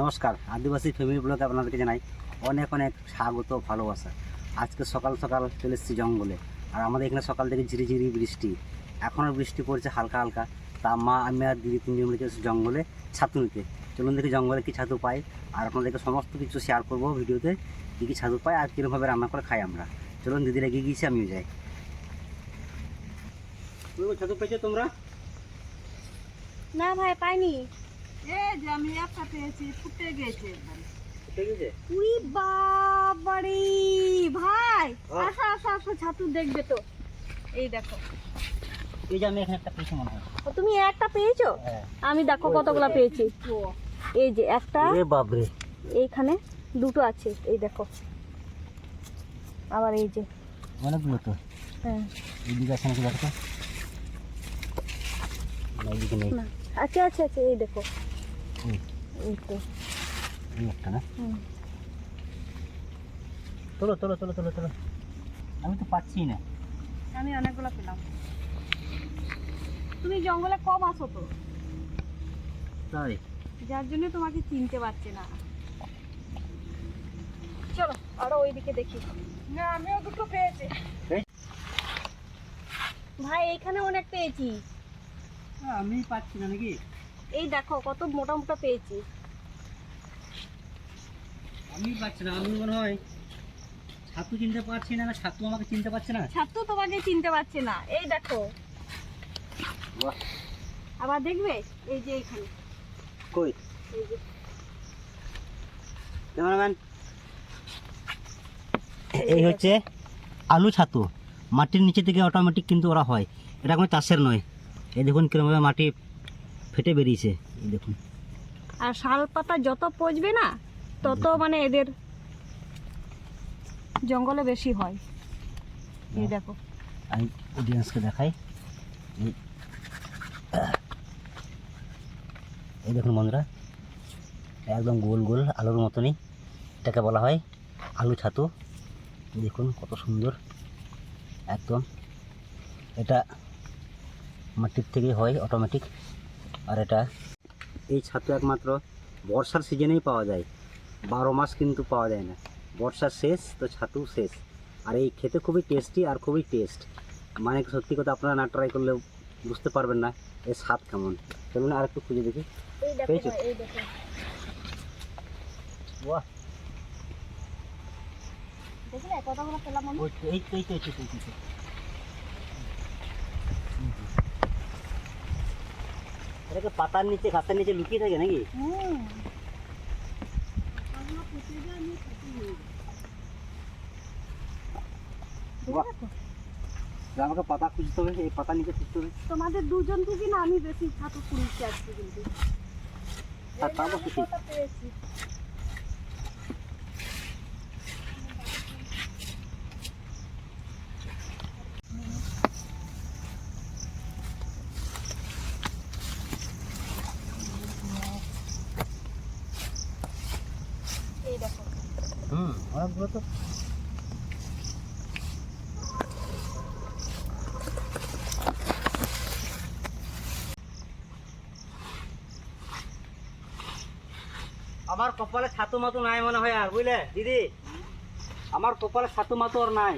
নমস্কার, আদিবাসী ফ্যামিলি ব্লগে আপনাদেরকে জানাই অনেক অনেক স্বাগত ভালোবাসা। আজকে সকাল সকাল চলে এসেছি জঙ্গলে, আর আমাদের এখানে সকাল থেকে ঝিরি ঝিরি বৃষ্টি। এখনও বৃষ্টি পড়ছে হালকা হালকা। তা মা, আমি আর দিদি তিনজন মিলে চলে এসেছি জঙ্গলে ছাতু নিতে। চলুন দেখি জঙ্গলে কী ছাতু পাই, আর আপনাদেরকে সমস্ত কিছু শেয়ার করব ভিডিওতে, কী কী ছাতু পাই, আর কীরকমভাবে রান্না করে খাই আমরা। চলুন দিদিরা এগিয়ে গিয়েছি, আমিও যাই। ছাতু পেয়েছ তোমরা না ভাই, পাইনি। যে আমি একটা পেয়েছি ফুটে গেছে একবারে। পেয়ে গেছে? উই বাবারে ভাই! ও। আসো আসো আসো ছাতু দেখবে তো। এই দেখো। এই যে আমি এখানে একটা পেয়েছি মনে হয়। তুমি একটা পেয়েছ? হ্যাঁ। আমি দেখো কতগুলা পেয়েছি। এই যে একটা এইখানে দুটো আছে এই দেখো। আবার এই যে। অনেকগুলো তো। হ্যাঁ। এইদিকে আছে নাকি দেখো? আছে আছে আছে এই দেখো। একটা না? তোলো তোলো তোলো তোলো তোলো। আমি তো পাচ্ছি না। আমি অনেকগুলো পেলাম। তুমি জঙ্গলে কম আসো তো। তাই? যার জন্য তোমাকে চিনতে পারছে না। চলো আরও ওইদিকে দেখি। না আমিও দুটো পেয়েছি। ভাই এখানে অনেক পেয়েছি। আমি পাচ্ছি না নাকি? এই দেখো কত মোটা মোটা পেয়েছি। আমি পাচ্ছি না আমি মনে হয় ছাতু চিনতে পারছি না না ছাতু আমাকে চিনতে পারছে না? ছাত্র তোমাকে চিনতে পারছে না। এই দেখো। আবার দেখবে? এই যে এখানে। কই? এই যে। ক্যামেরাম্যান। এই হচ্ছে আলু ছাতু। মাটির নিচে থেকে অটোমেটিক কিন্তু ওরা হয়। এটা কোনো চাষের নয়। এই দেখুন কীরকমভাবে মাটি ফেটে বেরিয়েছে এই দেখুন। আর শাল পাতা যত পচবে না তত মানে এদের জঙ্গলে বেশি হয়। এই দেখো। আমি অডিয়েন্সকে দেখাই। এই এই দেখুন বন্ধুরা একদম গোল গোল আলুর মতনই এটাকে বলা হয় আলু ছাতু। দেখুন কত সুন্দর একদম। এটা মাটির থেকেই হয় অটোমেটিক আর এটা এই ছাতু একমাত্র বর্ষার সিজনেই পাওয়া যায়। বারো মাস কিন্তু পাওয়া যায় না। বর্ষা শেষ তো ছাতু শেষ। আর এই খেতে খুবই টেস্টি আর খুবই টেস্ট মানে সত্যি কথা আপনারা না ট্রাই করলে বুঝতে পারবেন না এর স্বাদ কেমন। চলুন আর একটু খুঁজে দেখি। পেয়েছ? এই বাহ। এই তো, এই তো, এটাকে পাতার নিচে ঘাসের নিচে লুকিয়ে থাকে নাকি? আমাকে পাতা খুঁজতে হবে এই পাতার নিচে খুঁজতে হবে। তোমাদের দুজন থেকে না আমি বেশি ঠাকুর কুড়িয়েছি আজকে কিন্তু আর তা অবশ্য ঠিক। কটা পেয়েছি এই দেখো হুম অনেকগুলো তো আমার কপালে ছাতু মাতু নাই মনে হয় আর বুঝলে? দিদি আমার কপালে ছাতু মাতু আর নাই।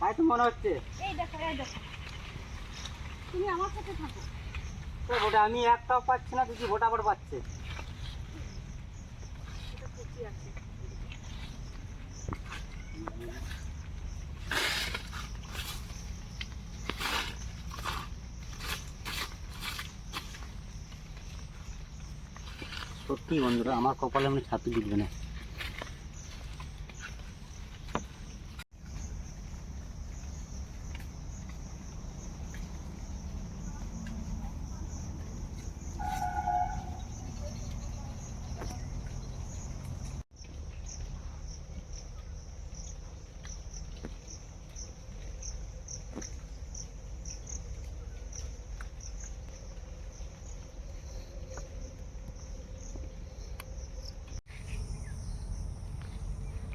তাই? তো মনে হচ্ছে। এই দেখো এই দেখো। তুমি আমার সাথে থাকো। তো ওটা আমি একটাও পাচ্ছি না দিদি ভোটা আবার পাচ্ছে আছে। বন্ধুরা আমার কপালে আমি ছাতু দিবে না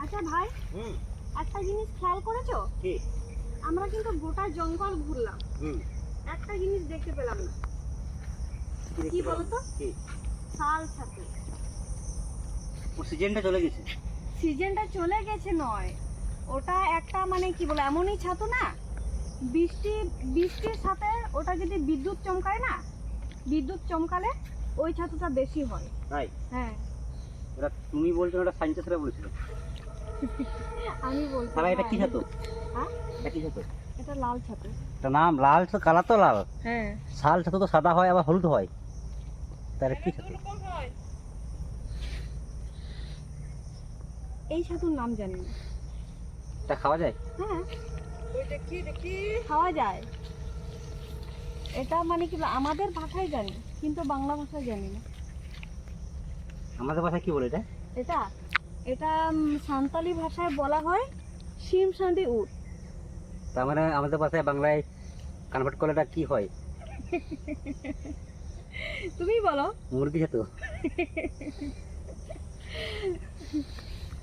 আচ্ছা ভাই হুম একটা জিনিস খেয়াল করেছ? কি? আমরা কিন্তু গোটা জঙ্গল ঘুরলাম। হুম। একটা জিনিস দেখতে পেলাম না। কি বলতো? কি? শাল ওর সিজনটা চলে গেছে? সিজনটা চলে গেছে নয়। ওটা একটা মানে কি বলে এমনই ছাতু না? বৃষ্টি বৃষ্টির সাথে ওটা যদি বিদ্যুৎ চমকায় না বিদ্যুৎ চমকালে ওই ছাতুটা বেশি হয়। তাই? হ্যাঁ। ওটা তুমি বলছো ওটা সাইন্টিস্টরা বলেছিল? আমি বলছি তাহলে এটা কি। ছাতু? হ্যাঁ? এটা কি ছাতু? এটা লাল ছাতু। এটা নাম লাল তো লাল। হ্যাঁ। শাল ছাতু তো সাদা হয় আবার হলুদ হয়। তাহলে কি ছাতু? এই ছাতুর নাম জানি না। এটা খাওয়া যায়? হ্যাঁ। ওইটা কি দেখি। খাওয়া যায়। এটা মানে কি আমাদের ভাষায় জানি কিন্তু বাংলা ভাষায় জানি না। আমাদের ভাষায় কি বলে এটা? এটা? এটা সাঁওতালি ভাষায় বলা হয় শিম সাঁদি উট। তার মানে আমাদের ভাষায় বাংলায় কনভার্ট করলে এটা কি হয়? তুমি বলো। মুরগি ছাতু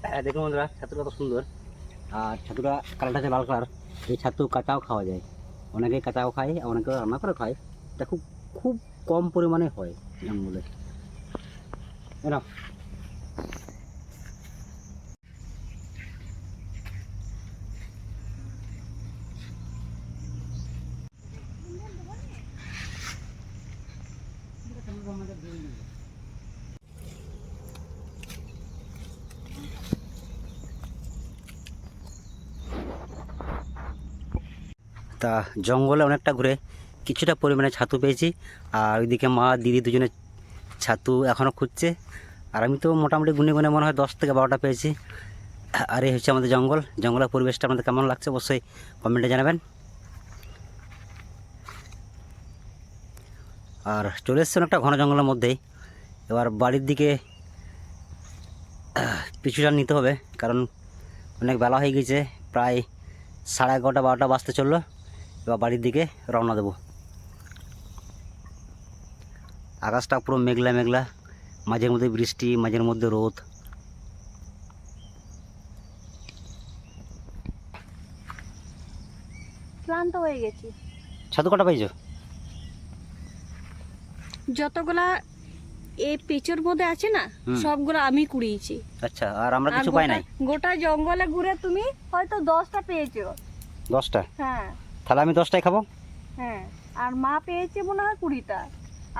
হ্যাঁ, দেখুন বন্ধুরা ছাতুটা কত সুন্দর। আর ছাতুটা কালারটা হচ্ছে লাল কালার এই ছাতু কাঁচাও খাওয়া যায়। অনেকে কাঁচাও খায় অনেকে রান্না করে খায়। এটা খুব খুব কম পরিমাণে হয় জঙ্গলে এনাও তা জঙ্গলে অনেকটা ঘুরে কিছুটা পরিমাণে ছাতু পেয়েছি। আর ওইদিকে মা, দিদি দুজনে ছাতু এখনও খুঁজছে। আর আমি তো মোটামুটি গুনে গুনে মনে হয় দশ থেকে বারোটা পেয়েছি। আর এই হচ্ছে আমাদের জঙ্গল। জঙ্গলের পরিবেশটা আমাদের কেমন লাগছে অবশ্যই কমেন্টে জানাবেন। আর চলে এসছে অনেকটা ঘন জঙ্গলের মধ্যেই। এবার বাড়ির দিকে পিছুটা নিতে হবে। কারণ অনেক বেলা হয়ে গেছে। প্রায় সাড়ে এগারোটা, বারোটা বাজতে চলল। এবার বাড়ির দিকে রওনা দেবো। আকাশটা পুরো মেঘলা মেঘলা মাঝের মধ্যে বৃষ্টি মাঝের মধ্যে রোদ। ক্লান্ত হয়ে গেছি। ছাতু কটা পাইছো? যতগুলা এই পেঁচোর মধ্যে আছে না। সবগুলো আমি কুড়িয়েছি। আচ্ছা আর আমরা কিছু পাই নাই? গোটা জঙ্গলে ঘুরে তুমি হয়তো দশটা পেয়েছ। দশটা? হ্যাঁ। তাহলে আমি দশটাই খাব? হ্যাঁ আর মা পেয়েছে মনে হয় কুড়িটা।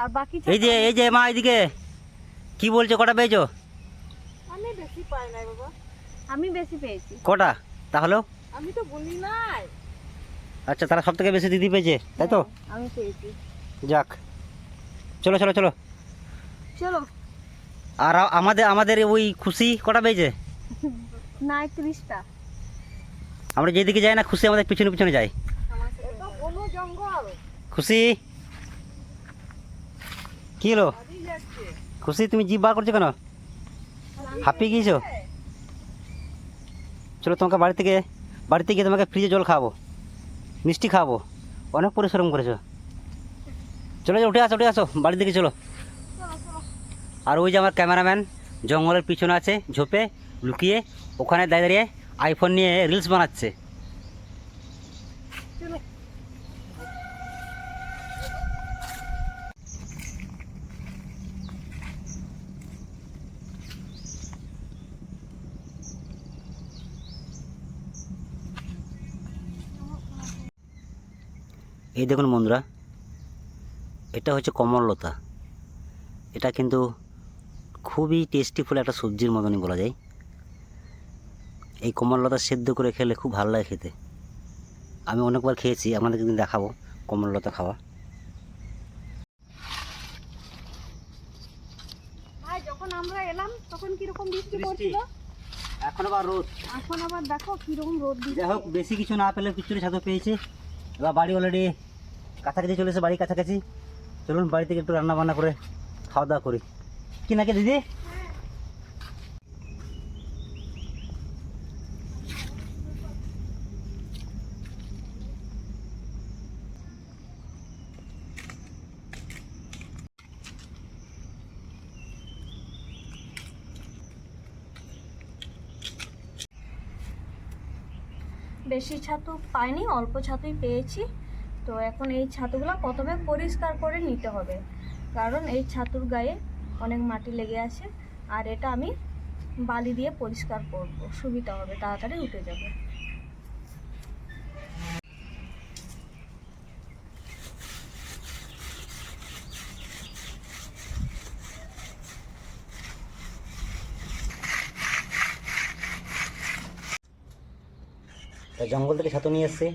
আর বাকি এই যে এই যে মা এইদিকে কি বলছো কটা পেয়েছ? আমি বেশি পাই নাই বাবা। আমি বেশি পেয়েছি। কটা? তাহলেও আমি তো বলি নাই। আচ্ছা তারা সব থেকে বেশি দিদি পেয়েছে তাই তো? হ্যাঁ, আমি পেয়েছি। যাক। চলো চলো চলো। চলো। আর আমাদের আমাদের ওই খুশি কটা পেয়েছে? না ত্রিশটা। আমরা যেদিকে যাই না খুশি আমাদের পিছনে পিছনে যাই। খুশি? কি হলো? খুশি? তুমি জিভ বার করছ কেন? হাঁপিয়ে গিয়েছো? চলো তোমাকে বাড়ি থেকে, বাড়িতে গিয়ে তোমাকে ফ্রিজে জল খাব মিষ্টি খাব অনেক পরিশ্রম করেছ। চলো উঠে আসো উঠে আসো। বাড়ির দিকে চলো। আর ওই যে আমার ক্যামেরাম্যান, জঙ্গলের পিছনে আছে, ঝোপে লুকিয়ে ওখানে দাঁড়িয়ে দাঁড়িয়ে আইফোন নিয়ে রিলস বানাচ্ছে। এই দেখুন বন্ধুরা এটা হচ্ছে কমললতা। এটা কিন্তু খুবই টেস্টিফুল একটা সবজির মতনই বলা যায়। এই কমললতা সেদ্ধ করে খেলে খুব ভালো লাগে খেতে। আমি অনেকবার খেয়েছি আপনাদেরকে দিন দেখাবো কমললতা খাওয়া। যখন আমরা এলাম তখন কীরকম বৃষ্টি বৃষ্টি। পড়ছিল? এখন আবার রোদ। এখন আবার দেখো কীরকম রোদ দিচ্ছে যাই বেশি কিছু না পেলে খিচুড়ি ছাতু পেয়েছে। এবার বাড়ি অলরেডি কাছাকাছি চলে এসে, বাড়ি কাছাকাছি। চলুন, বাড়ি থেকে একটু রান্না বান্না করে খাওয়া দাওয়া করি। কি নাকি দিদি? বেশি ছাতু পাইনি, অল্প ছাতুই পেয়েছি। তো এখন এই ছাতুগুলো প্রথমে পরিষ্কার করে নিতে হবে। কারণ এই ছাতুর গায়ে অনেক মাটি লেগে আছে আর এটা আমি বালি দিয়ে পরিষ্কার করব, সুবিধা হবে, তাড়াতাড়ি উঠে যাবে। জঙ্গল থেকে ছাতু নিয়ে এসছে।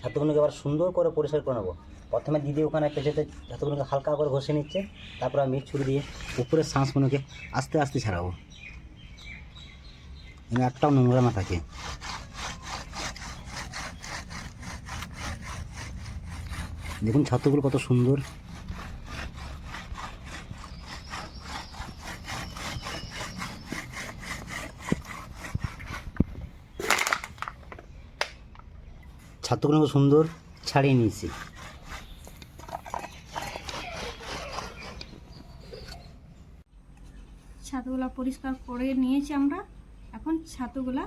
ছাতুগুলোকে আবার সুন্দর করে পরিষ্কার করে নেব। প্রথমে দিদি ওখানে পেঁচেতে ছাত্রগুলোকে হালকা করে ঘষে নিচ্ছে, তারপর আমি ছুরি দিয়ে উপরের শ্বাসগুলোকে আস্তে আস্তে ছাড়াবো। একটাও নোংরা না থাকে। দেখুন ছাত্রগুলো কত সুন্দর। ছাতুগুলো খুব সুন্দর ছাড়িয়ে নিয়েছি। ছাতুগুলা পরিষ্কার করে নিয়েছি আমরা। এখন ছাতুগুলা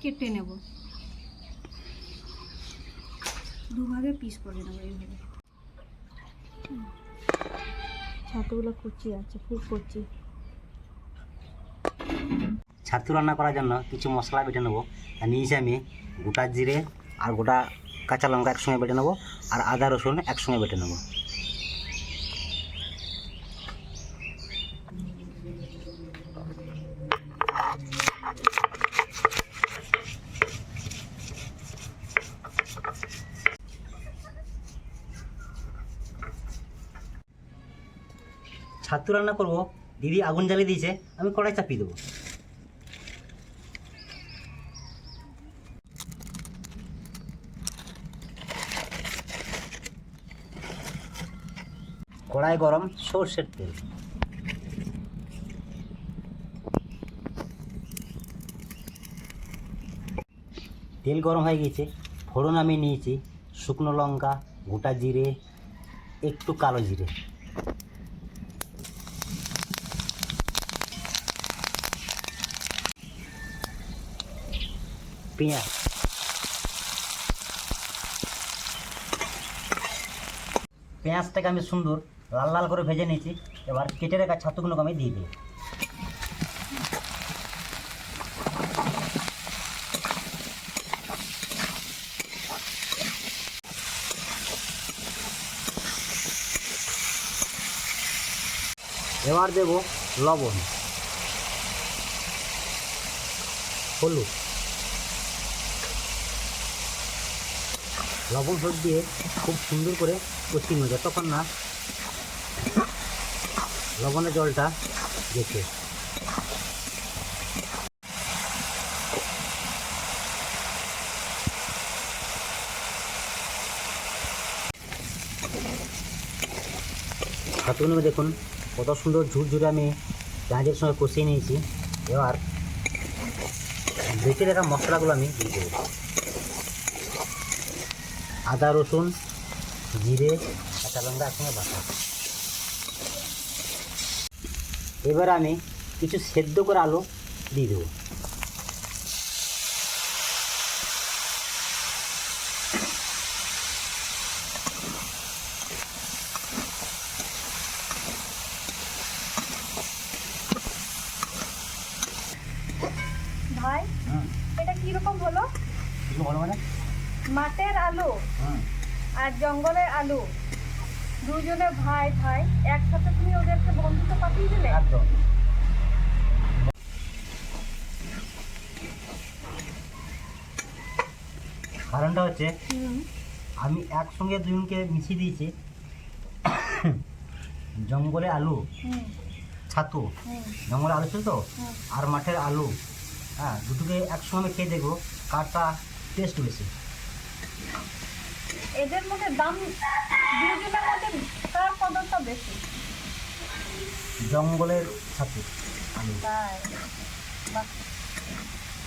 কেটে নেব। দুভাগে পিস করে নেব এইভাবে। ছাতুগুলো কুচি আছে খুব কুচি। ছাতু রান্না করার জন্য কিছু মশলা বেটে নেব। আর নিয়েছি আমি গোটা জিরে আর গোটা কাঁচা লঙ্কা একসঙ্গে বেটে নেব আর আদা রসুন একসঙ্গে বেটে নেব। ছাতু রান্না করব, দিদি আগুন জ্বালিয়ে দিয়েছে, আমি কড়াই চাপিয়ে দেবো। কড়াই গরম সর্ষের তেল। তেল গরম হয়ে গেছে ফোড়ন আমি নিয়েছি, শুকনো লঙ্কা, গোটা জিরে, একটু কালো জিরে। পেঁয়াজ। পেঁয়াজটাকে আমি সুন্দর লাল লাল করে ভেজে নিয়েছি। এবার কেটে রাখা ছাতুগুলোকে আমি দিয়ে দিই এবার দেব লবণ, হলুদ। লবণ হলুদ দিয়ে খুব সুন্দর করে কষিয়ে নেব, যতক্ষণ না লবণের জলটা গেছে ছাতুগুলো দেখুন, কত সুন্দর ঝুরঝুরে আমি পেঁয়াজের সঙ্গে কষিয়ে নিয়েছি। এবার বেঁচে রাখা মশলাগুলো আমি দিয়ে আদা রসুন, জিরে, কাঁচা লঙ্কা একসঙ্গে বাটা। এবার আমি কিছু সেদ্ধ করে আলু দিয়ে দেবো। ভাই এটা কীরকম হলো? মানে? মাঠের আলু আর জঙ্গলের আলু। দুজনে ভাই ভাই একসাথে তুমি ওদেরকে বন্ধুত্ব পাঠিয়ে দিলে? একদম। কারণটা হচ্ছে আমি একসঙ্গে দুজনকে মিশিয়ে দিয়েছি। জঙ্গলে আলু ছাতু জঙ্গলে আলু ছিল তো? আর মাঠের আলু হ্যাঁ দুটোকে একসঙ্গে খেয়ে দেখব কারটা টেস্ট বেশি। এদের মধ্যে দাম দুজনের মধ্যে কার পদার্থ বেশি? জঙ্গলের আলু তাই? বাহ।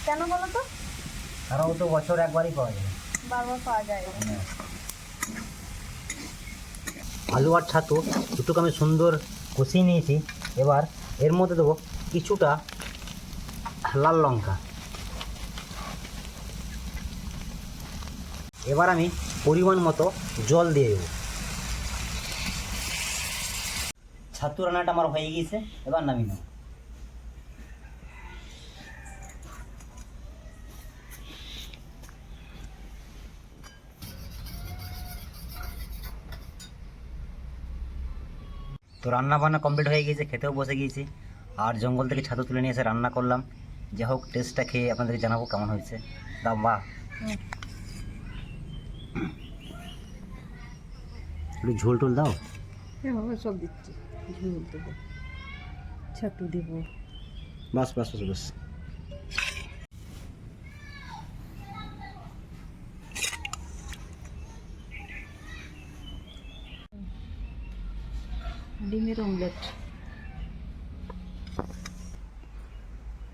কেন বলো তো? কারণ ও তো বছর একবারই পাওয়া যায়। বারবার পাওয়া যায়। না। আলু আর ছাতু দুটোকে আমি সুন্দর কষিয়ে নিয়েছি। এবার এর মধ্যে দেবো কিছুটা লাল লঙ্কা। এবার আমি পরিমাণ মতো জল দিয়ে দেবো। ছাতু রান্নাটা আমার হয়ে গিয়েছে, এবার নামি নাও তো রান্না বান্না কমপ্লিট হয়ে গিয়েছে, খেতেও বসে গিয়েছি। আর জঙ্গল থেকে ছাতু তুলে নিয়ে এসে রান্না করলাম। যাই হোক টেস্টটা খেয়ে আপনাদেরকে জানাব কেমন হয়েছে। দাম বাহ। একটু ঝোল টোল দাও? হ্যাঁ বাবা সব দিচ্ছি। ঝুল দেবো ছাতু দেবো। বাস বাস বাস বাস। ডিমের অমলেট।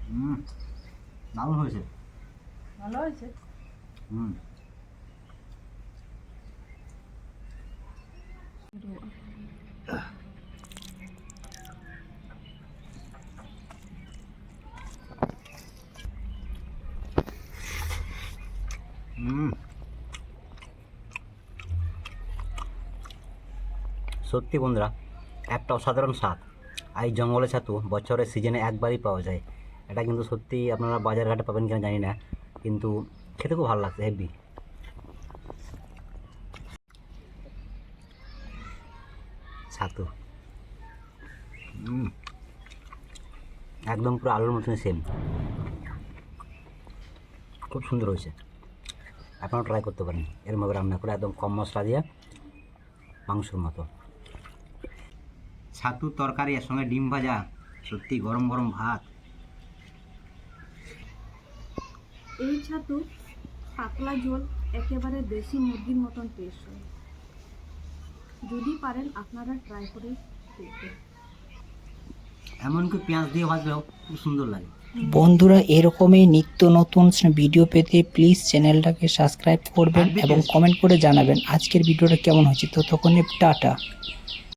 হুম দারুণ হয়েছে। ভালো হয়েছে? হুম হুম সত্যি বন্ধুরা একটা অসাধারণ স্বাদ। আর এই জঙ্গলের ছাতু বছরের সিজনে একবারই পাওয়া যায়। এটা কিন্তু সত্যি আপনারা বাজার ঘাটে পাবেন কিনা জানি না কিন্তু খেতে খুব ভালো লাগছে হেভি। ছাতু। একদম পুরো আলুর মতন সেম খুব সুন্দর হয়েছে। আপনারা ট্রাই করতে পারেন। এর এরমভাবে রান্না করে একদম কম মশলা দিয়ে মাংসর মতো। ছাতু তরকারি এর সঙ্গে ডিম ভাজা সত্যি গরম গরম ভাত। এই ছাতু পাতলা ঝোল একেবারে দেশি মুরগির মতন টেস্ট হয়। যদি পারেন আপনারা ট্রাই করে দেখবেন। এমনকি পেঁয়াজ দিয়ে ভাজলেও খুব সুন্দর লাগে। বন্ধুরা এরকমই নিত্য নতুন ভিডিও পেতে প্লিজ চ্যানেলটাকে সাবস্ক্রাইব করবেন এবং কমেন্ট করে জানাবেন আজকের ভিডিওটা কেমন হয়েছে। ততক্ষণে টাটা।